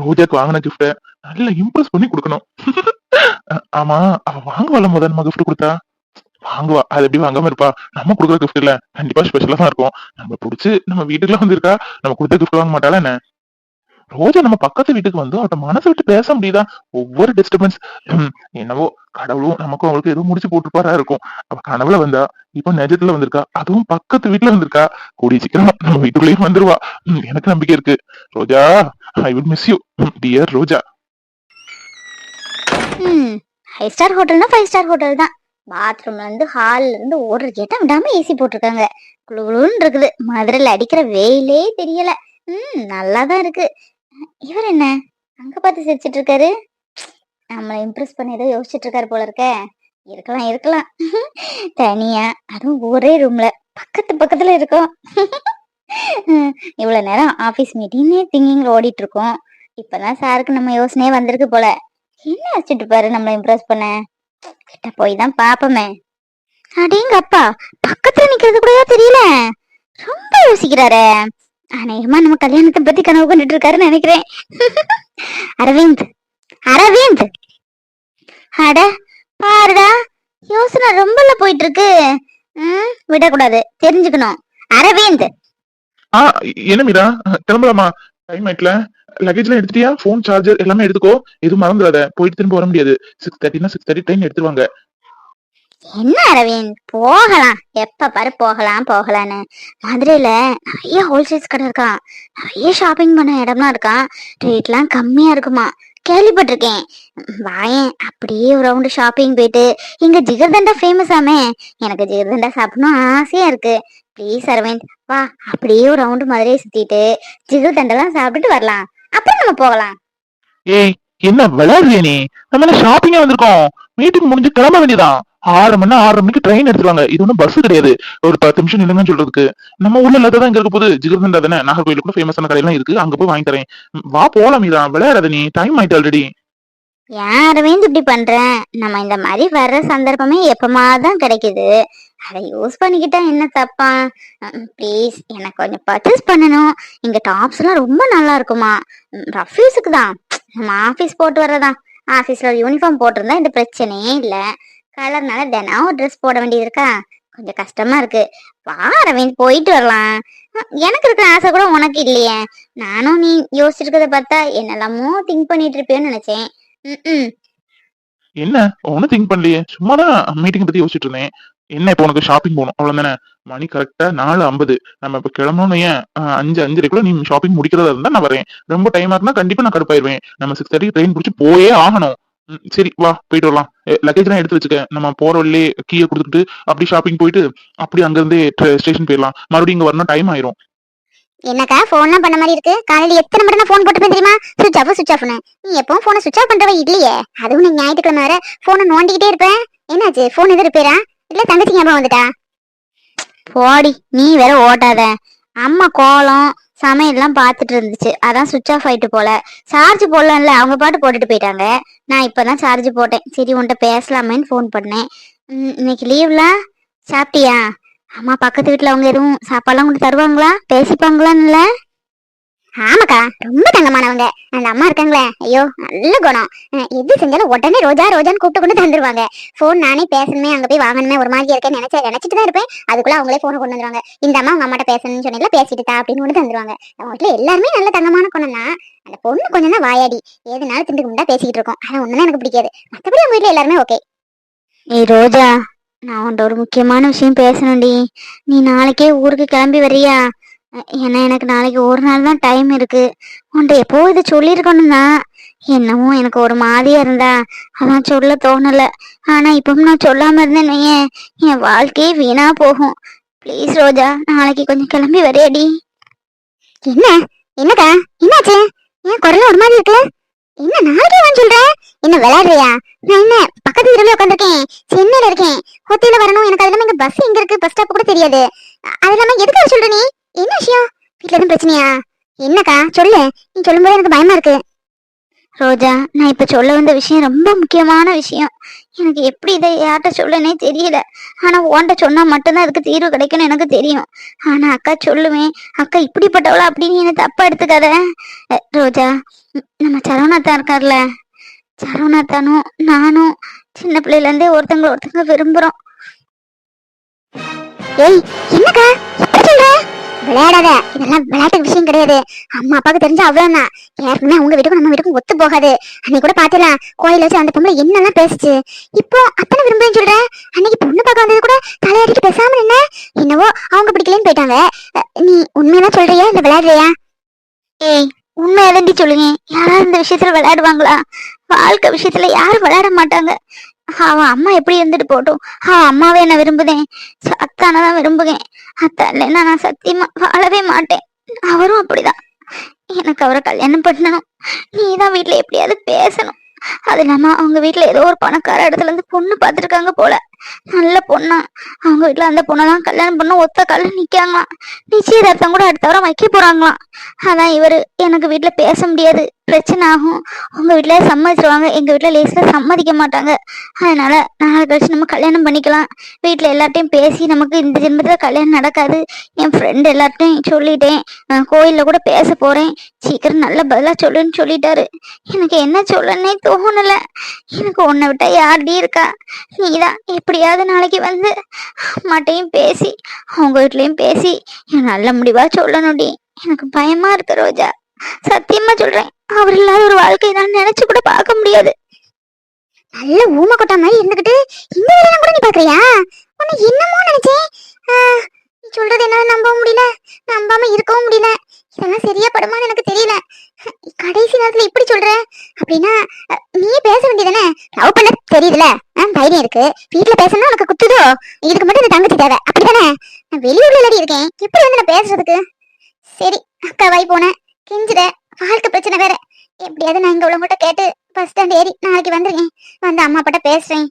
ரோஜாக்கு வாங்கின கிஃப்ட நல்லா இம்ப்ரெஸ் பண்ணி கொடுக்கணும். ஆமா அவ வாங்குவாள் முதல் நம்ம கிஃப்ட் கொடுத்தா? வாங்குவா. அது எப்படி வாங்காம இருப்பா? நம்ம கொடுக்குற கிஃப்ட் இல்ல. கண்டிப்பா ஸ்பெஷலா தான் இருக்கும். நம்ம பிடிச்சி நம்ம வீட்டுக்குலாம் வந்திருக்கா? நம்ம கொடுத்த கிஃப்ட் வாங்க மாட்டாளா என்ன? ரோஜா நம்ம பக்கத்து வீட்டுக்கு வந்து அவட்ட மனசு விட்டு பேச முடியுதா? ஒவ்வொரு டிஸ்டர்பன்ஸ் என்னவோ கடவுளும் நமக்கும் அவளுக்கு எதுவும் முடிச்சு போட்டுப்பாரா இருக்கும். அவ கனவுல வந்தா இப்ப நெஜத்துல வந்திருக்கா? அதுவும் பக்கத்து வீட்டுல வந்திருக்கா? கூடிய சீக்கிரம் நம்ம வீட்டுக்குள்ளேயும் வந்துருவா. எனக்கு நம்பிக்கை இருக்கு. Roja I will miss you dear Roja ம் ஃபைவ் ஸ்டார் ஹோட்டல்னா ஃபைவ் ஸ்டார் ஹோட்டல் தான். பாத்ரூம்ல இருந்து ஹால்ல இருந்து ஒரு கேட்டா விடாம ஏசி போட்டிருக்காங்க. குளு குளுன்னு இருக்குது. மதுரையில் அடிக்கிற வெயிலே தெரியல. Hmm, ம் நல்லா தான் இருக்கு. இவர் என்ன? அங்க பார்த்து சிரிச்சிட்டு இருக்காரு. நம்மளை இம்ப்ரெஸ் பண்ணி ஏதோ யோசிச்சுட்டு இருக்காரு போல இருக்க. இருக்கலாம் இருக்கலாம். தனியா அதுவும் ஒரே ரூம்ல பக்கத்து பக்கத்துல இருக்கோம். இவ்வளவு நேரம் ஆபீஸ் மீட்டிங்னே திங்கிங்ல ஓடிட்டு இருக்கோம். இப்பதான் சாருக்கு நம்ம யோசனையே வந்திருக்கு போல. என்ன வச்சுட்டு பாரு நம்மள இம்ப்ரெஸ் பண்ண? கிட்ட போய் தான் பாப்போமே. அடேங்க அப்பா பக்கத்துல நிக்கிறது கூட தெரியல. ரொம்ப யோசிக்கிறாரே. அநேகமா நம்ம கல்யாணத்தை பத்தி கனவு கொண்டுட்டு இருக்காருன்னு நினைக்கிறேன். அரவிந்த் அரவிந்த். அட பாருடா யோசனை ரொம்பல போயிட்டு இருக்கு. ம் விடக்கூடாது தெரிஞ்சுக்கணும். அரவிந்த். ஆ என்ன மீரா? கிளம்பலாமா? டைம் ஆயிட்டுல. லக்கேஜ்லாம் எடுத்துட்டியா? ஃபோன் சார்ஜர் எல்லாமே எடுத்துக்கோ. எதுவும் மறந்துடாத. போயிட்டு திரும்ப வர முடியாது. சிக்ஸ் தேர்ட்டினா சிக்ஸ் தேர்ட்டி ட்ரெயின் எடுத்துருவாங்க. என்ன அரவிந்த்? போகலாம். எப்ப பாரு போகலாம் போகலான்னு. மதுரையில நிறைய ஹோல்சேல்ஸ் கடை இருக்கான் நிறைய ஷாப்பிங் பண்ண இடம்லாம் இருக்கான் ரேட்லாம் கம்மியா இருக்குமா கேள்விப்பட்டிருக்கேன். வாயேன் அப்படியே ஒரு ரவுண்டு ஷாப்பிங் போயிட்டு இங்க ஜிகர்தண்டா ஃபேமஸ் ஆமே. எனக்கு ஜிகர்தண்டா சாப்பிடணும் ஆசையா இருக்கு. ப்ளீஸ் அரவிந்த் வா அப்படியே ஒரு ரவுண்டு மதுரையை சுத்திட்டு ஜிகர்தண்டெல்லாம் சாப்பிட்டுட்டு வரலாம். அப்புறம் நம்ம போகலாம். ஏய் என்ன விளையாடுறிய நீ? நம்ம என்ன ஷாப்பிங்கா வந்திருக்கோம்? மீட்டிங் முடிஞ்சு கிளம்ப வேண்டியதான் ஆறு மணி ஆறு மணிக்கு ட்ரெயின் எடுத்துருவாங்க. இது ஒன்றும் பஸ் கிடையாது. ஒரு பத்து நிமிஷம் நில்லுங்கன்னு சொல்றதுக்கு. நம்ம ஊர்ல இல்லாததான் இங்க இருக்க போது ஜிகர்தண்டா தானே? நாகர்கோயிலுக்குள்ள ஃபேமஸான கடையெல்லாம் இருக்கு. அங்க போய் வாங்கி தரேன். வா போலாம் மீரா. விளையாடாத நீ. டைம் ஆயிட்டு ஆல்ரெடி யாருமே இப்படி பண்றேன் நம்ம இந்த மாதிரி வர்ற சந்தர்ப்பமே எப்பமா தான் கிடைக்குது. அதை யூஸ் பண்ணிக்கிட்டா என்ன தப்பா? ப்ளீஸ் எனக்கு கொஞ்சம் பர்ச்சேஸ் பண்ணணும். இங்க டாப்ஸ் எல்லாம் ரொம்ப நல்லா இருக்குமா? ரஃபீஸுக்கு தான். நம்ம ஆஃபீஸ் போட்டு வர்றதான் ஆஃபீஸ்ல யூனிஃபார்ம் போட்டிருந்தா இந்த பிரச்சனையே இல்ல. கலர்னால தினம் ட்ரெஸ் போட வேண்டியது இருக்கா? கொஞ்சம் கஷ்டமா இருக்கு. வாரவேன் போயிட்டு வரலாம். எனக்கு இருக்கிற ஆசை கூட உனக்கு இல்லையே. நானும் நீ யோசிச்சிருக்கத பார்த்தா என்னெல்லாமோ திங்க் பண்ணிட்டு இருப்பேன்னு நினைச்சேன். என்ன? ஒன்னும் திங்க் பண்ணலையே. சும்மா தான் மீட்டிங் பத்தி யோசிச்சுட்டு இருந்தேன். என்ன இப்போ உனக்கு ஷாப்பிங் போகணும்? அவ்வளவுதானே? மணி கரெக்டா நாலு ஐம்பது. நம்ம இப்போ கிளம்பணும்னு ஏன்? அஞ்சு அஞ்சரைக்குள்ள நீ ஷாப்பிங் முடிக்கிறதா இருந்தா நான் வரேன். ரொம்ப டைம் ஆகுனா கண்டிப்பா நான் கடுப்பாயிருவேன். நம்ம சிக்ஸ் தேர்ட்டி ட்ரெயின் பிடிச்சி போயே ஆகணும். சரி வா போயிட்டு வரலாம். லக்கேஜ் எல்லாம் எடுத்து வச்சுக்க. நம்ம போற வழியே கீயை கொடுத்துட்டு அப்படி ஷாப்பிங் போயிட்டு அப்படி அங்க இருந்தே ஸ்டேஷன் போயிடலாம். மறுபடியும் இங்க வரணும் டைம் ஆயிரும். என்னக்கா போன்லாம் பண்ண மாதிரி இருக்கு. காலையில எத்தனை மணி நான் போன் போட்டுப்பேன் தெரியுமா சுவிச் ஆஃப் சுவிச் ஆஃப்னு நீ எப்பவும் போனை சுவிச் ஆஃப் பண்றவ இல்லையே அதுவும் நீ ஞாயிற்றுக்கிழமை வர போனை நோண்டிக்கிட்டே இருப்பேன். என்னாச்சு? போன் எது ரிப்பேரா இல்ல தங்கச்சி ஞாபகம் வந்துட்டா? போடி நீ வேற ஓட்டாத. அம்மா கோலம் சமையல்லாம் பார்த்துட்டு இருந்துச்சு. அதான் சுவிச் ஆஃப் ஆயிட்டு போல. சார்ஜ் போடலாம்ல அவங்க பாட்டு போட்டுட்டு போயிட்டாங்க. நான் இப்பதான் சார்ஜ் போட்டேன். சரி உன்கிட்ட பேசலாமேன்னு ஃபோன் பண்ணேன். ம், இன்னைக்கு லீவ்ல சாப்பிட்டியா? அம்மா பக்கத்து வீட்டில் அவங்க எதுவும் சாப்பாடுலாம் கொண்டு தருவாங்களா? பேசிப்பாங்களான்ல ஆமாக்கா ரொம்ப தங்கமானவங்க. அந்த அம்மா இருக்காங்களே ஐயோ நல்ல குணம். எது செஞ்சாலும் உடனே ரோஜா ரோஜான்னு கூப்பிட்டு கொண்டு தந்துருவாங்க. ஃபோன் நானே பேசணுமே அங்க போய் வாங்கணுமே ஒரு மாதிரி இருக்கேன்னு நினைச்சா நினைச்சிட்டு தான் இருப்பேன். அதுக்குள்ள அவங்களே ஃபோனை கொண்டு வந்துருவாங்க. இந்த அம்மா அவங்க அம்மாட்ட பேசணும்னு சொன்னீங்களா பேசிட்டு தா அப்படின்னு கொண்டு தந்துருவாங்க. அவங்க வீட்டுல எல்லாருமே நல்ல தங்கமான குணம் தான் அந்த பொண்ணு கொஞ்சம் தான் வாயாடி. எதுனாலும் திண்டுக்கு முண்டா பேசிக்கிட்டு இருக்கோம். ஆனா ஒண்ணுதான் எனக்கு பிடிக்காது. மத்தபடி அவங்க வீட்டுல எல்லாருமே ஓகே ஏய் ரோஜா நான் உன்ட்ட ஒரு முக்கியமான விஷயம் பேசணும்டி. நீ நாளைக்கே ஊருக்கு கிளம்பி வரியா ஏன்னா எனக்கு நாளைக்கு ஒரு நாள் தான் டைம் இருக்கு. உன்ட்ட எப்போ இதை சொல்லியிருக்கணும் தான் என்னமோ எனக்கு ஒரு மாதிரியா இருந்தா. அதான் சொல்ல தோணல. ஆனா இப்பவும் நான் சொல்லாம இருந்தேன்னு வையேன், என் வாழ்க்கையே வீணா போகும். ப்ளீஸ் ரோஜா நாளைக்கு கொஞ்சம் கிளம்பி வரையடி. என்ன? என்னக்கா? என்னாச்சு? ஏன் குரல் ஒரு மாதிரி இருக்கு என்ன நாளைக்கே வந்து சொல்ற? என்ன விளையாடுறியா? நான் என்ன பக்கத்து தெருவில் உட்காந்துருக்கேன் சென்னையில இருக்கேன். ஹோட்டல்ல வரணும். எனக்கு அது இல்லாம இங்க பஸ் எங்க இருக்கு? பஸ் ஸ்டாப் கூட தெரியாது. அது இல்லாம எதுக்காக சொல்ற நீ? என்ன விஷயம்? வீட்டில் எதுவும் பிரச்சனையா? என்னக்கா? சொல்லு. நீ சொல்லும்போது எனக்கு பயமா இருக்கு. ரோஜா நான் இப்போ சொல்ல வந்த விஷயம் ரொம்ப முக்கியமான விஷயம். எனக்கு எப்படி இதை யார்கிட்ட சொல்லனே தெரியல. ஆனால் உன்கிட்ட சொன்னால் மட்டும்தான் அதுக்கு தீர்வு கிடைக்கும்னு எனக்கு தெரியும். ஆனால் அக்கா சொல்லுவேன் அக்கா இப்படிப்பட்டவளா? அப்படின்னு என்ன தப்பா எடுத்துக்காத. ரோஜா நம்ம சரவணாத்தான் இருக்கார்ல? சரவணாத்தானும் நானும் சின்ன பிள்ளையிலேருந்தே இருந்தே ஒருத்தங்க விரும்புகிறோம் ஏய் என்னக்கா? இப்ப விளையாடாத. இதெல்லாம் விளையாட்டு விஷயம் கிடையாது. அம்மா அப்பாவுக்கு தெரிஞ்சா அவ்வளவுதான். ஏற்கனவே அவங்க வீட்டுக்கும் நம்ம வீட்டுக்கும் ஒத்து போகாது. அன்னைக்கு கூட பாத்திரலாம். கோயில வச்சு அந்த பொம்பளை என்னெல்லாம் பேசுச்சு? இப்போ அத்தனை விரும்புறேன்னு சொல்ற? அன்னைக்கு பொண்ணு பார்க்க வந்தது கூட தலையாடிட்டு பேசாம என்ன? என்னவோ அவங்க பிடிக்கலன்னு போயிட்டாங்க. அஹ், நீ உண்மையெல்லாம் சொல்றியா? இல்ல விளையாடுறியா? ஏய் உண்மை எதண்டி சொல்லுங்க யாராவது இந்த விஷயத்துல விளையாடுவாங்களா? வாழ்க்கை விஷயத்துல யாரும் விளையாட மாட்டாங்க. அவன் அம்மா எப்படி இருந்துட்டு போட்டும் அவன் அம்மாவே என்ன விரும்புதேன். அத்தானை தான் விரும்புகிறேன் அத்தா இல்லைன்னா நான் சத்தியமா வாழவே மாட்டேன். அவரும் அப்படிதான். எனக்கு அவரை கல்யாணம் பண்ணணும். நீ தான் வீட்டுல எப்படியாவது பேசணும். அது இல்லாம அவங்க வீட்டுல ஏதோ ஒரு பணக்கார இடத்துல இருந்து பொண்ணு பார்த்துருக்காங்க போல. நல்ல பொண்ணா. அவங்க வீட்டுல அந்த பொண்ணெல்லாம் கல்யாணம் பண்ண ஒத்த கால நிக்காங்களாம் நிச்சயதார்த்தம் கூட அடுத்த வாரம் வைக்க போறாங்களாம். அதான் இவரு. எனக்கு வீட்டுல பேச முடியாது. பிரச்சனை ஆகும். உங்க வீட்டுல சம்மதிச்சிருவாங்க. எங்க வீட்டுல லேஸ்ல சம்மதிக்க மாட்டாங்க. அதனால நாளை கழிச்சு நம்ம கல்யாணம் பண்ணிக்கலாம். வீட்டுல எல்லார்ட்டையும் பேசி நமக்கு இந்த ஜென்மத்துல கல்யாணம் நடக்காது. என் ஃப்ரெண்ட் எல்லார்ட்டையும் சொல்லிட்டேன். நான் கோயில்ல கூட பேச போறேன். சீக்கிரம் நல்ல பதிலா சொல்லுன்னு சொல்லிட்டாரு. எனக்கு என்ன சொல்லன்னே தோணல. எனக்கு உன்னை விட்டா யார்டி இருக்கா? நீதான். எப்படியாவது நாளைக்கு வந்து அம்மாட்டையும் பேசி அவங்க வீட்லயும் பேசி நல்ல முடிவா சொல்லணும்டி. எனக்கு பயமா இருக்கு ரோஜா. சத்தியமா சொல்றேன். அவர் இல்லாத ஒரு வாழ்க்கை நான் நினைச்சு கூட பார்க்க முடியாது. நல்ல ஊமை கொட்டா மாதிரி இருந்துகிட்டு இந்த வேலையெல்லாம் கூட நீ பாக்குறியா உன்னை என்னமோ நினைச்சேன். சொல்றது என்னால நம்ப முடியல. நம்பாம இருக்கவும் முடியல. இதெல்லாம் சரியா படுமான்னு எனக்கு தெரியல. கடைசி நேரத்துல இப்படி சொல்ற? அப்படின்னா நீயே நீ பேச வேண்டியதானே லவ் பண்ண தெரியுதுல. தைரியம் இருக்கு. வீட்டுல பேசணும்னா உனக்கு குத்துதோ? இதுக்கு மட்டும் இந்த தங்கச்சி தேவை. அப்படிதானே? நான் வெளியூர்ல இல்லாடி இருக்கேன். இப்படி வந்து நான் பேசுறதுக்கு? சரி அக்கா வாய் போனேன் கெஞ்சிட வாழ்க்கை பிரச்சனை வேற. எப்படியாவது நான் இங்க உள்ளவங்ககிட்ட கேட்டு பஸ் ஸ்டாண்ட் ஏறி நாளைக்கு வந்துருக்கேன். வந்து அம்மா அப்பாட்ட பேசுறேன்.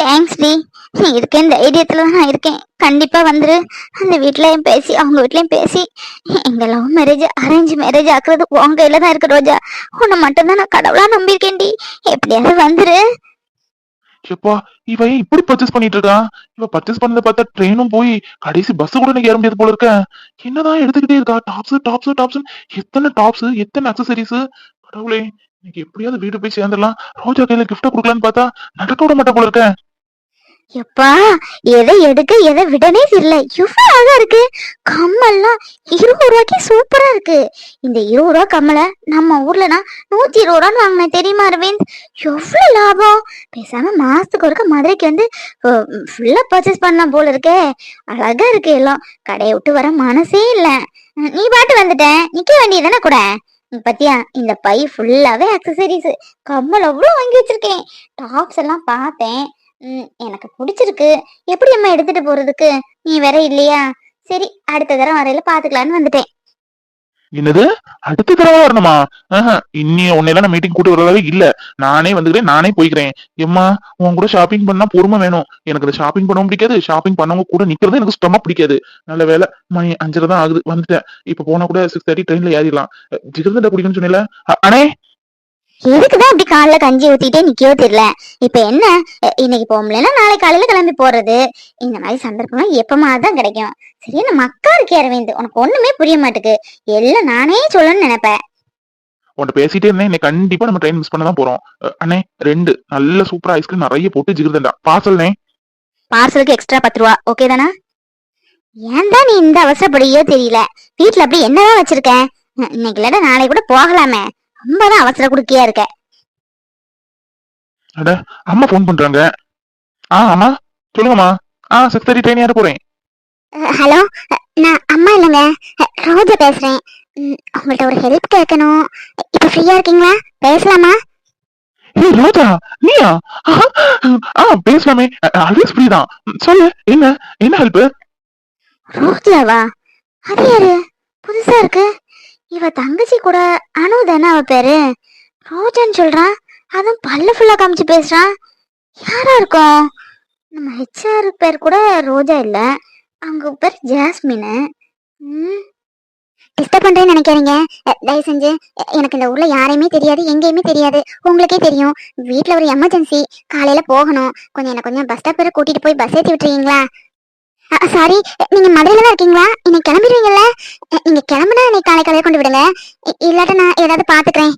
தேங்க்ஸ் டி. நீ இருக்கேன் தைரியத்துல தான் நான் இருக்கேன். கண்டிப்பா வந்துரு. அந்த வீட்லயும் பேசி அவங்க வீட்லயும் பேசி. எங்க லவ் மேரேஜ் அரேஞ்ச் மேரேஜ் ஆக்குறது உன் கையில தான் இருக்கு ரோஜா. உன்னை மட்டும்தான் நான் கடவுளா நம்பியிருக்கேன் டி. எப்படியாவது வந்துரு. எப்பா இவ ஏன் இப்படி பர்ச்சேஸ் பண்ணிட்டு இருக்கா? இவ பர்ச்சேஸ் பண்ணத பார்த்தா ட்ரெயினும் போய் கடைசி பஸ் கூட எனக்கு ஏற முடியாது போல இருக்க. என்னதான் எடுத்துக்கிட்டே இருக்கா? டாப்ஸ் டாப்ஸ் டாப்ஸ் எத்தனை டாப்ஸ் எத்தனை அக்சசரிஸ் கடவுளே இன்னைக்கு எப்படியாவது வீடு போய் சேர்ந்துடலாம். ரோஜா கையில கிஃப்ட் கொடுக்கலான்னு பார்த்தா நடக்க விட மாட்டேன் போல இருக்க. எப்பா எதை எடுக்க எதை விடனே தெரியல. எவ்வளவு அழகா இருக்கு. கம்மல்லாம் இருபது ரூபாய்க்கு சூப்பரா இருக்கு. இந்த இருபது ரூபா கம்மலை நம்ம ஊர்லனா நூத்தி இருபது ரூபான்னு வாங்கினேன் தெரியுமா அரவிந்த்? எவ்வளவு லாபம். பேசாம மாசத்துக்கு ஒருக்க மதுரைக்கு வந்து ஃபுல்லா பர்ச்சேஸ் பண்ணலாம் போல இருக்கே. அழகா இருக்கு எல்லாம். கடையை விட்டு வர மனசே இல்ல. நீ பாட்டு வந்துட்டேன் நிக்க வேண்டியதானே கூட? பத்தியா இந்த பை ஃபுல்லாவே அக்சசரிஸ் கம்மல் அவ்வளவு வாங்கி வச்சிருக்கேன். டாப்ஸ் எல்லாம் பார்த்தேன். ம், எனக்கு பிடிச்சிருக்கு. எப்படி அம்மா எடுத்துட்டு போறதுக்கு? நீ வேற இல்லையா? சரி அடுத்த தரம் வரையில பாத்துக்கலான்னு வந்துட்டேன். என்னது? அடுத்த தடவை வரணுமா? இன்னி உன்னையெல்லாம் நான் மீட்டிங் கூட்டு வரவே இல்ல. நானே வந்துக்கிறேன் நானே போய்க்கிறேன். எம்மா உன் கூட ஷாப்பிங் பண்ணா பொறுமை வேணும். எனக்கு இந்த ஷாப்பிங் பண்ணவும் பிடிக்காது. ஷாப்பிங் பண்ணவங்க கூட நிக்கிறது எனக்கு சுத்தமா பிடிக்காது. நல்ல வேலை மணி அஞ்சரை தான் ஆகுது வந்துட்டேன். இப்ப போனா கூட சிக்ஸ் தேர்ட்டி ட்ரெயின்ல ஏறிடலாம். ஜிகிருந்தா பிடிக்கும்னு சொன்னேன்ல? அண்ணே! எதுக்குதான் இப்படி காலைல கஞ்சி ஊத்திட்டே நிக்கவோ தெரியல. இப்ப என்ன? இன்னைக்கு போக முடியலன்னா நாளை காலையில கிளம்பி போறது. இந்த மாதிரி சந்தர்ப்பம்லாம் எப்பமா தான் கிடைக்கும். சரி நம்ம அக்கா இருக்கே அரவிந்த் உனக்கு ஒண்ணுமே புரிய மாட்டுக்கு. எல்லாம் நானே சொல்லணும்னு நினைப்பேன். உன்ட்ட பேசிட்டே இருந்தேன். இன்னைக்கு கண்டிப்பா நம்ம ட்ரெயின் மிஸ் பண்ண தான் போறோம் அண்ணே ரெண்டு நல்ல சூப்பரா ஐஸ்கிரீம் நிறைய போட்டு ஜிகிருந்தா பார்சல்னே பார்சலுக்கு எக்ஸ்ட்ரா பத்து ரூபா. ஓகே தானே? ஏன் தான் நீ இந்த அவசரப்படியோ தெரியல. வீட்ல அப்படி என்னதான் வச்சிருக்க? அஹ், இன்னைக்கு இல்லாட்ட நாளைக்கு கூட போகலாமே. ரொம்பதான் அவசர குடுக்கியா இருக்க. அம்மா ஃபோன் பண்றாங்க. ஆ ஆமா சொல்லுங்கம்மா. ஆ சிக்ஸ் தேர்ட்டி ட்ரெயின் ஏற போறேன் ஹலோ நான் அம்மா இல்லைங்க. ரோஜா பேசுறேன். உங்கள்ட்ட ஒரு ஹெல்ப் கேட்கணும். இப்ப ஃப்ரீயா இருக்கீங்களா? பேசலாமா? ஏய் ரோஜா நீயா? ஆ பேசலாமே. ஆல்வேஸ் ஃப்ரீ தான். சொல்லு என்ன என்ன ஹெல்ப் ரோஜாவா? அது யாரு? புதுசா இருக்கு. இவ தங்கச்சி கூட அனு தானே அவ பேரு? ரோஜான்னு சொல்றான். அதுவும் பல்ல ஃபுல்லா காமிச்சு பேசுறான். யாரா இருக்கும்? நம்ம ஹெச்ஆர் பேர் கூட ரோஜா இல்ல. அவங்க பேர் ஜாஸ்மின். ம். டிஸ்டர்ப் பண்றேன்னு நினைக்காதீங்க. தயவு செஞ்சு எனக்கு இந்த ஊர்ல யாரையுமே தெரியாது எங்கேயுமே தெரியாது. உங்களுக்கே தெரியும். வீட்டில் ஒரு எமர்ஜென்சி காலையில போகணும். கொஞ்சம் என்ன கொஞ்சம் பஸ் ஸ்டாப் கூட்டிட்டு போய் பஸ் ஏற்றி விட்டுறீங்களா சாரி நீங்க மதுரையில தான் இருக்கீங்களா? இன்னைக்கு கிளம்பிடுவீங்கல்ல? நீங்க கிளம்புனா நீ காலை காலையில கொண்டு விடுங்க. இல்லாட்ட நான் ஏதாவது பாத்துக்கிறேன்.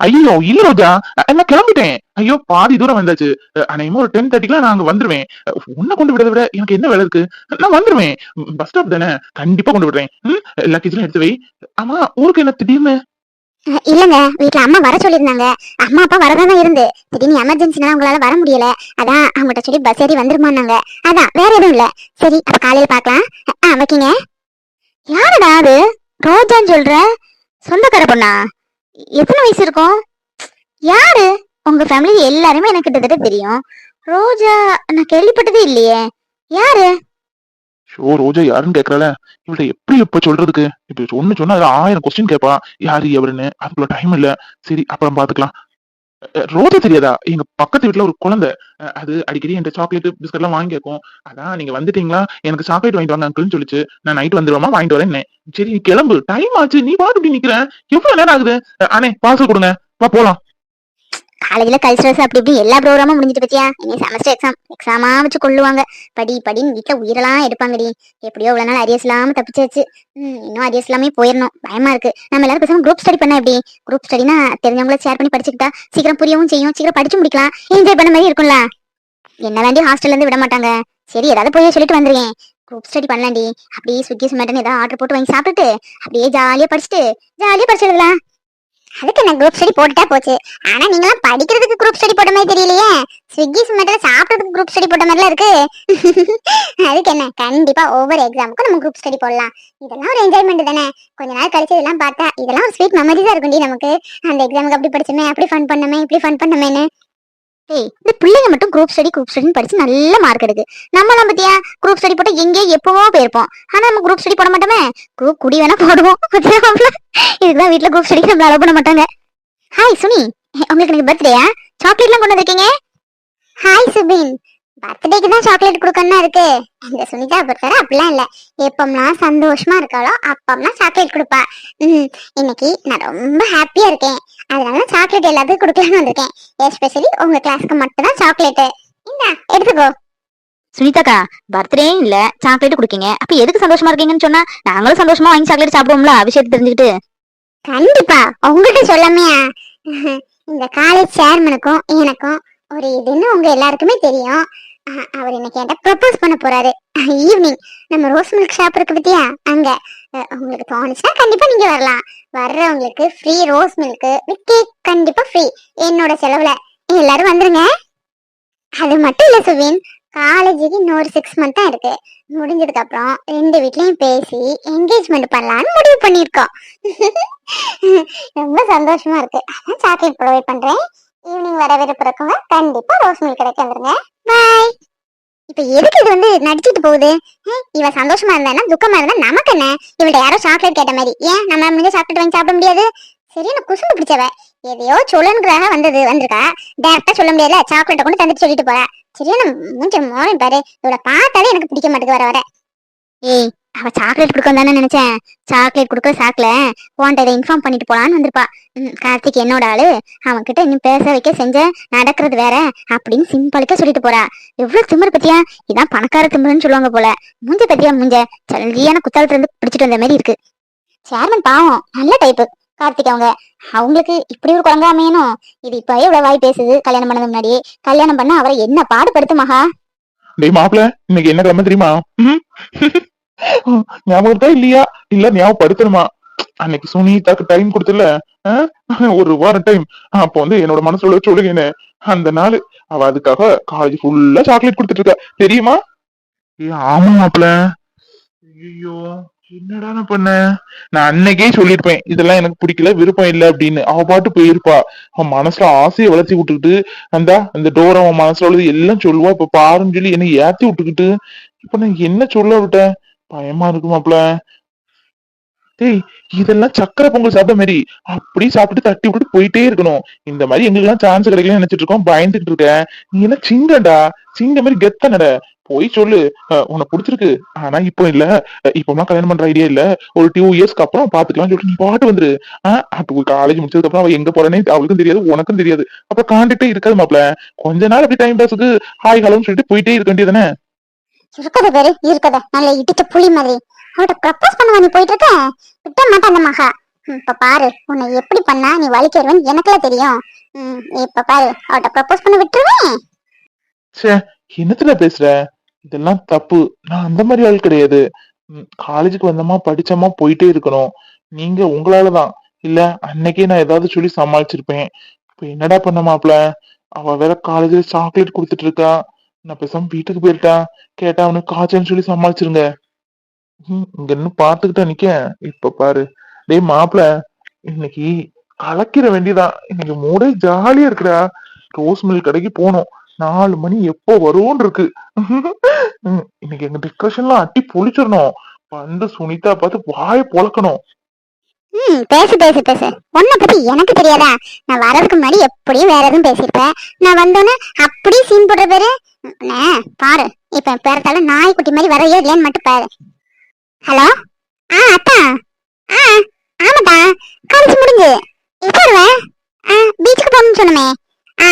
ஐயோ இல்ல ரோஜா. நான் கிளம்பிட்டேன். ஐயோ பாதி தூரம் வந்தாச்சு. அஹ் ஒரு டென் தேர்ட்டிக்குலாம் நான் அங்க வந்துருவேன். அஹ் உன்னை கொண்டு விடுறத விட எனக்கு என்ன வேலை இருக்கு? நான் வந்துருவேன். பஸ் ஸ்டாப் தானே? கண்டிப்பா கொண்டு விடுறேன். லக்கேஜ்லாம் எடுத்து வை. ஆமா ஊருக்கு என்ன திடீர்னு? இல்லங்க. வீட்டுல அம்மா வர சொல்லியிருந்தாங்க. அம்மா அப்பா வரதான் இருந்து. திடீர்னு எமர்ஜென்சினால அவங்களால வர முடியல. அதான் அவங்ககிட்ட சொல்லி பஸ் ஏறி வந்துருமானாங்க அதான் வேற எதுவும் இல்ல. சரி அப்ப காலையில பாக்கலாம். ஆ வைக்கீங்க. யாருடா அது? ரோஜான்னு சொல்ற? சொந்தக்கார பொண்ணா? எத்தனை வயசு இருக்கும்? யாரு? உங்க ஃபேமிலி எல்லாருமே எனக்கு கிட்டத்தட்ட தெரியும். ரோஜா நான் கேள்விப்பட்டதே இல்லையே. யாரு? ஷோ ரோஜா யாருன்னு கேக்குறால இவள்கிட்ட எப்படி இப்ப சொல்றதுக்கு? இப்ப ஒண்ணு சொன்னா ஆயிரம் கொஸ்டின் கேட்பா. யாரு எவருன்னு? அதுக்குள்ள டைம் இல்ல. சரி அப்புறம் பாத்துக்கலாம். ரோஜா தெரியாதா? எங்க பக்கத்து வீட்டுல ஒரு குழந்தை. அது அடிக்கடி என்கிட்ட சாக்லேட் பிஸ்கட் எல்லாம் வாங்கி கேட்கும் அதான் நீங்க வந்துட்டீங்களா? எனக்கு சாக்லேட் வாங்கிட்டு வாங்க அங்கிள்னு சொல்லிச்சு. நான் நைட் வந்துருவாமா? வாங்கிட்டு வரேன் சரி கிளம்பு. டைம் ஆச்சு. நீ பாட்டு இப்படி நிக்கிறேன் எவ்வளவு நேரம் ஆகுது? அண்ணே பார்சல் கொடுங்க. வா போலாம். காலேஜ்ல கல்ச்சரல்ஸ் அப்படி இப்படி எல்லா ப்ரோக்ராமும் முடிஞ்சிட்டு பத்தியா? இனி செமஸ்டர் எக்ஸாம் எக்ஸாமா வச்சு கொள்ளுவாங்க. படி படின்னு வீட்டுல உயிரெல்லாம் எடுப்பாங்கடி. எப்படியோ இவ்வளவு நாள் அரியர்ஸ் இல்லாம தப்பிச்சாச்சு. இன்னும் அரியர்ஸ் இல்லாமே போயிடணும் பயமா இருக்கு. நம்ம எல்லாரும் பேசாம குரூப் ஸ்டடி பண்ண எப்படி? குரூப் ஸ்டடினா தெரிஞ்சவங்கள ஷேர் பண்ணி படிச்சுக்கிட்டா சீக்கிரம் புரியவும் செய்யும். சீக்கிரம் படிச்சு முடிக்கலாம். என்ஜாய் பண்ண மாதிரி இருக்கும்ல. என்ன தாண்டி ஹாஸ்டல்ல இருந்து விட மாட்டாங்க. சரி ஏதாவது போய் சொல்லிட்டு வந்துருக்கேன் குரூப் ஸ்டடி பண்ணலாண்டி அப்படியே ஸ்விக்கி சொமேட்டோன்னு ஏதாவது ஆர்டர் போட்டு வாங்கி சாப்பிட்டுட்டு அப்படியே ஜாலியா படிச்சுட்டு ஜாலியா படிச்சிடலாம் அதுக்கு நான் குரூப் ஸ்டடி போட்டுட்டா போச்சு? ஆனா நீங்களாம் படிக்கிறதுக்கு குரூப் ஸ்டடி போட்ட மாதிரி தெரியலையே. ஸ்விக்கி சொமேட்டோல சாப்பிட்றதுக்கு குரூப் ஸ்டடி போட்ட மாதிரிலாம் இருக்கு. அதுக்கு என்ன? கண்டிப்பா ஒவ்வொரு எக்ஸாமுக்கும் நம்ம குரூப் ஸ்டடி போடலாம். இதெல்லாம் ஒரு என்ஜாய்மெண்ட் தானே? கொஞ்ச நாள் கழிச்சு இதெல்லாம் பார்த்தா இதெல்லாம் ஒரு ஸ்வீட் மெமரி தான் இருக்கும்டி நமக்கு. அந்த எக்ஸாமுக்கு அப்படி படிச்சோமே அப்படி ஃபன் பண்ணமே இப்படி ஃபன் பண்ணமேன்னு. ஏய் இந்த பிள்ளைங்க மட்டும் குரூப் ஸ்டடி குரூப் ஸ்டடின்னு படிச்சு நல்ல மார்க் எடுக்கு. நம்மளாம் பத்தியா? குரூப் ஸ்டடி போட்டு எங்கேயோ எப்பவோ போயிருப்போம். ஆனா நம்ம குரூப் ஸ்டடி போட மாட்டோமே? குரூப் குடி வேணா போடுவோம். இதுக்குதான் வீட்டுல குரூப் ஸ்டடி நம்மள அலோவ் பண்ண மாட்டாங்க. ஹாய் சுனி. உங்களுக்கு எனக்கு பர்த்டேயா சாக்லேட்லாம் கொண்டு வந்திருக்கீங்க? ஹாய் சுபின். பர்த்டேக்கு தான் சாக்லேட் கொடுக்கணும் இருக்கு. இந்த சுனிதா பொறுத்தவரை அப்படிலாம் இல்ல. எப்பம்லாம் சந்தோஷமா இருக்காளோ அப்பம்லாம் சாக்லேட் கொடுப்பா. ம் இன்னைக்கு நான் ரொம்ப ஹாப்பியா இருக்கேன். அதனால சாக்லேட் எல்லாத்துக்கும் கொடுக்கலாம்னு வந்திருக்கேன். எஸ்பெஷலி உங்க கிளாஸ்க்கு மட்டும் தான் சாக்லேட் இந்த எடுத்துக்கோ. சுனிதாக்கா பர்த்டே இல்ல. சாக்லேட் குடுக்கீங்க. அப்ப எதுக்கு சந்தோஷமா இருக்கீங்கன்னு சொன்னா நாங்களும் சந்தோஷமா வாங்கி சாக்லேட் சாப்பிடுவோம்ல விஷயத்தை தெரிஞ்சுக்கிட்டு. கண்டிப்பா. உங்ககிட்ட சொல்லாமையா? இந்த காலேஜ் சேர்மனுக்கும் எனக்கும் ஒரு இதுன்னு உங்க எல்லாருக்குமே தெரியும். அவர் இன்னைக்கு என்கிட்ட ப்ரப்போஸ் பண்ண போறாரு. ஈவினிங் நம்ம ரோஸ் மில்க் ஷாப் இருக்கு பத்தியா? அங்க. உங்களுக்கு தோணுச்சுன்னா கண்டிப்பா நீங்க வரலாம். வர்றவங்களுக்கு free rose milk with cake கண்டிப்பா ஃப்ரீ என்னோட செலவுல. எல்லாரும் வந்துருங்க. அது மட்டும் இல்ல சுவின். காலேஜுக்கு இன்னொரு சிக்ஸ் மந்த் தான் இருக்கு. முடிஞ்சதுக்கு அப்புறம் ரெண்டு வீட்லயும் பேசி என்கேஜ்மெண்ட் பண்ணலாம்னு முடிவு பண்ணியிருக்கோம். ரொம்ப சந்தோஷமா இருக்கு. அதான் சாக்லேட் ப்ரொவைட் பண்றேன். ஈவினிங் வர விருப்பம் இருக்கவங்க கண்டிப்பா ரோஸ் மில்க் கிடைக்க வந்துருங்க. பாய் இப்ப எதுக்கு இது வந்து நடிச்சிட்டு போகுது? இவ சந்தோஷமா இருந்தா துக்கமா இருந்தா நமக்கு என்ன? இவள்ட்ட யாரோ சாக்லேட் கேட்ட மாதிரி. ஏன்? நம்ம முடிஞ்ச சாக்லேட் வாங்கி சாப்பிட முடியாது. சரியான குசும்பு பிடிச்சவ. எதையோ சொல்லணுங்கிறதாக வந்தது வந்திருக்கா. டேரக்டா சொல்ல முடியாதுல சாக்லேட்டை கொண்டு தந்துட்டு சொல்லிட்டு போறா. சரியான மூஞ்ச மோரம் பாரு. இவளை பார்த்தாலே எனக்கு பிடிக்க மாட்டேங்குது வர வர. ஏய் அவ சாக்லேட் கொடுக்க தானே நினைச்சேன். சாக்லேட் கொடுக்க சாக்கல. உன்ட்ட இதை இன்ஃபார்ம் பண்ணிட்டு போலான்னு வந்திருப்பா. கார்த்திக் என்னோட ஆளு. அவன் கிட்ட இன்னும் பேச வைக்க செஞ்ச நடக்கிறது வேற அப்படின்னு சிம்பிளுக்க சொல்லிட்டு போறா. எவ்வளவு திமிர் பத்தியா? இதான் பணக்கார திமிருன்னு சொல்லுவாங்க போல. மூஞ்ச பத்தியா மூஞ்ச? சல்லியான குத்தாலத்துல இருந்து பிடிச்சிட்டு வந்த மாதிரி இருக்கு. சேர்மன் பாவம் நல்ல டைப்பு கார்த்திக் அவங்க அவங்களுக்கு இப்படி ஒரு குழந்தை அமையணும்? இது இப்பவே இவ்வளவு வாய் பேசுது கல்யாணம் பண்ணது முன்னாடியே. கல்யாணம் பண்ண அவரை என்ன பாடுபடுத்து மகா? டேய் மாப்பிள இன்னைக்கு என்ன கிழமை தெரியுமா? ஞாபகம் இல்லையா? இல்ல ஞாபகப்படுத்தணுமா? அன்னைக்கு சுனிதாக்கு டைம் கொடுத்துல ஒரு வாரம் டைம் அப்போ வந்து என்னோட மனசுல சொல்லுங்க அந்த நாள் அவ அதுக்காக காலேஜ் ஃபுல்லா சாக்லேட் கொடுத்துட்டு இருக்கா. தெரியுமா? ஏ ஆமா மாப்பிள ஐயோ என்னடா நான் பண்ண? நான் அன்னைக்கே சொல்லிருப்பேன் இதெல்லாம் எனக்கு பிடிக்கல விருப்பம் இல்ல அப்படின்னு. அவ பாட்டு போயிருப்பா. அவன் மனசுல ஆசையை வளர்த்தி விட்டுக்கிட்டு அந்த அந்த டோர் அவன் மனசுல உள்ளது எல்லாம் சொல்லுவா. இப்ப பாருன்னு சொல்லி என்னை ஏத்தி விட்டுக்கிட்டு இப்ப நான் என்ன சொல்ல விட்டேன்? பயமா இருக்கு மாப்ள டேய் இதெல்லாம் சக்கரை பொங்கல் சாப்பிட்ட மாதிரி அப்படி சாப்பிட்டு தட்டி விட்டுட்டு போயிட்டே இருக்கணும். இந்த மாதிரி எங்களுக்குலாம் சான்ஸ் கிடைக்கல நினைச்சிட்டு இருக்கோம். பயந்துட்டு இருக்கேன். நீ என்ன சிங்கடா சிங்க மாதிரி கெத்த நட. போய் சொல்லு. உனக்கு பிடிச்சிருக்கு. ஆனா இப்போ இல்ல. அஹ், இப்போலாம் கல்யாணம் பண்ற ஐடியா இல்ல. ஒரு டூ இயர்ஸ்க்கு அப்புறம் பாத்துக்கலாம் சொல்லிட்டு நீ பாட்டு வந்துரு. காலேஜ் முடிச்சதுக்கு அப்புறம் அவ எங்க போறேன்னு அவளுக்கும் தெரியாது உனக்கும் தெரியாது. அப்புறம் கான்டாக்டே இருக்காது மாப்ள கொஞ்ச நாள் அப்படி டைம் பாஸுக்கு ஹாய் ஹலோன்னு சொல்லிட்டு போயிட்டே இருக்க வேண்டியதானே இருக்கத பேரு இருக்கத. நல்ல இடிச்ச புளி மாதிரி. அவட்ட ப்ரப்போஸ் பண்ணவா நீ போயிட்டு இருக்க விட்ட மாட்டேன் அந்த மகா. இப்ப பாரு உன்னை எப்படி பண்ணா நீ வலிக்கிறவன் எனக்குலாம் தெரியும். இப்ப பாரு அவட்ட ப்ரப்போஸ் பண்ண விட்டுருவேன் ச்சே என்னத்துல பேசுற? இதெல்லாம் தப்பு. நான் அந்த மாதிரி ஆள் கிடையாது. காலேஜுக்கு வந்தோமா படிச்சோமா போயிட்டே இருக்கணும். நீங்க உங்களாலதான். இல்ல அன்னைக்கே நான் ஏதாவது சொல்லி சமாளிச்சிருப்பேன். இப்ப என்னடா பண்ண மாப்ள அவ வேற காலேஜ்ல சாக்லேட் கொடுத்துட்டு இருக்கா. நான் பேசாம வீட்டுக்கு போயிட்டேன் கேட்டா அவனுக்கு காய்ச்சல்னு சொல்லி சமாளிச்சிருங்க. இங்க இன்னும் பாத்துக்கிட்டா நிக்க இப்ப பாரு. டேய் மாப்பிள இன்னைக்கு கலக்கிற வேண்டியதான் இன்னைக்கு மூடே ஜாலியா இருக்குடா. ரோஸ் மில்க் கடைக்கு போனோம். நாலு மணி எப்போ வரும்னு இருக்கு இன்னைக்கு எங்க டிஸ்கஷன்லாம் அட்டி பொழிச்சிடணும். வந்து சுனிதா பார்த்து வாயை பொழக்கணும். ம் பேசு பேசு பேசு. உன்னை பத்தி எனக்கு தெரியாதா? நான் வரதுக்கு முன்னாடி எப்படியும் வேற எதுவும் பேசியிருப்பேன் நான் வந்தோன்னே அப்படியே சீன் போடுற பேரு? பாரு. இப்ப பேரத்தால நாய்க்குட்டி மாதிரி வரையோ இல்லையான்னு மட்டும் பாரு. ஹலோ? ஆ அத்தா. ஆ ஆமாட்டா காலேஜ் முடிஞ்சு. எப்போ வருவேன் ஆ பீச்சுக்கு போகணும்னு சொன்னமே. ஆ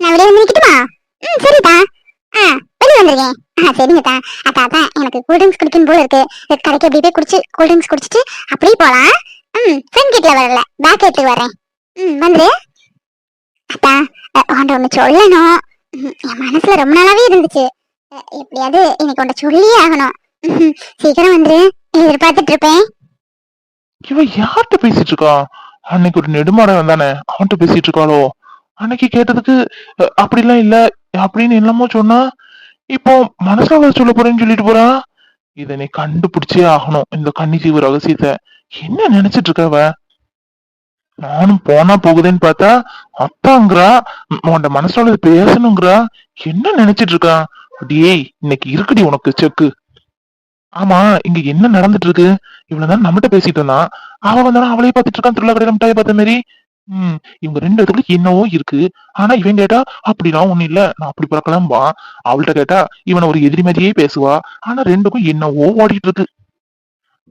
நான் வெளியே வந்து நிக்கட்டுமா? ம் சரிதா ஆ வெளியே வந்திருக்கேன். ஆ சரிங்கத்தா அத்தா. அத்தா எனக்கு கூல் ட்ரிங்க்ஸ் குடிக்கணும் போல இருக்கு. கடைக்கு அப்படியே போய் குடிச்சு கூல் ட்ரிங்க்ஸ் குடிச்சிட்டு அப்படியே போகலாம் ம் ஃப்ரெண்ட் வரல. பேக் கேட்டு வரேன். ம் உன்ட்ட ஒன்று சொல்லணும். என் மனசுல ரொம்ப நாளாவே இருந்துச்சு. எப்படியாவது உன்ட்ட சொல்லியே ஆகணும். சீக்கிரம் வந்துரு. எதிர்பார்த்துட்டு இருப்பேன். யார்கிட்ட பேசிட்டு இருக்கா? அன்னைக்கு ஒரு நெடுமாடன் வந்தானே அவன்கிட்ட பேசிட்டு இருக்காளோ? அன்னைக்கு கேட்டதுக்கு அப்படிலாம் இல்ல அப்படின்னு என்னமோ சொன்னா இப்போ மனசால சொல்ல போறேன்னு சொல்லிட்டு போறா? இதை நீ கண்டுபிடிச்சே ஆகணும் இந்த கன்னிஜீவு ரகசியத்தை. என்ன நினைச்சிட்டு இருக்க நானும் போனா போகுதேன்னு பார்த்தா அப்பாங்கிறா உன்ட மனசோட பேசணுங்கிறா. என்ன நினைச்சிட்டு இருக்கா அப்படியே இன்னைக்கு இருக்குடி உனக்கு செக்கு. ஆமா இங்க என்ன நடந்துட்டு இருக்கு இவ்வளவு நேரம் நம்மகிட்ட பேசிட்டு இருந்தான் அவ வந்தாலும் அவளையே பாத்துட்டு இருக்கான் திருவிழா கடையில மிட்டாயை பார்த்த மாதிரி ம் இவங்க ரெண்டு இடத்துக்கு என்னவோ இருக்கு. ஆனா இவன் கேட்டா அப்படிலாம் ஒண்ணு இல்ல நான் அப்படி பிறக்கலாம்பா அவள்கிட்ட கேட்டா இவனை ஒரு எதிரி மாதிரியே பேசுவா. ஆனா ரெண்டுக்கும் என்னவோ ஓடிட்டு இருக்கு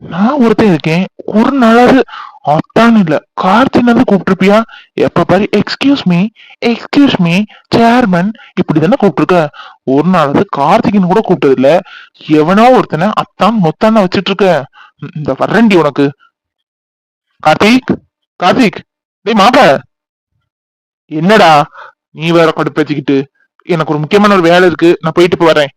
நான் ஒருத்தன் இருக்கேன். ஒரு நாளாவது அத்தான்னு இல்ல. கார்த்தின்னு கூப்பிட்டுருப்பியா? எப்ப பாரு excuse me excuse me chairman இப்படிதானே கூப்பிட்டுருக்க. ஒரு நாளாவது கார்த்திக்னு கூட கூப்பிட்டது இல்ல எவனோ ஒருத்தனை அத்தான் மொத்தான வச்சிட்டு இருக்க இந்த வர்றண்டி உனக்கு. கார்த்திக் கார்த்திக் டேய் மாப்ப என்னடா நீ வேற கடுப்பேத்திக்கிட்டு எனக்கு ஒரு முக்கியமான ஒரு வேலை இருக்கு. நான் போயிட்டு இப்ப வரேன்.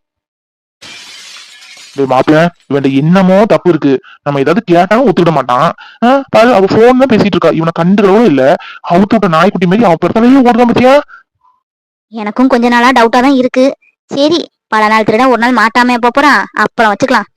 டேய் மாப்பிள்ள இவன்ட என்னமோ தப்பு இருக்கு. நம்ம ஏதாவது கேட்டாலும் ஒத்துக்கிட மாட்டான். பாரு அவ போன் தான் பேசிட்டு இருக்கா. இவனை கண்டுகளவும் இல்ல. அவுத்து விட்ட நாய்க்குட்டி மாதிரி அவன் பிறத்தாலே ஓடுதான் பத்தியா? எனக்கும் கொஞ்ச நாளா டவுட்டா தான் இருக்கு. சரி பல நாள் திருட ஒரு நாள் மாட்டாம போறான்? அப்புறம் வச்சுக்கலாம்.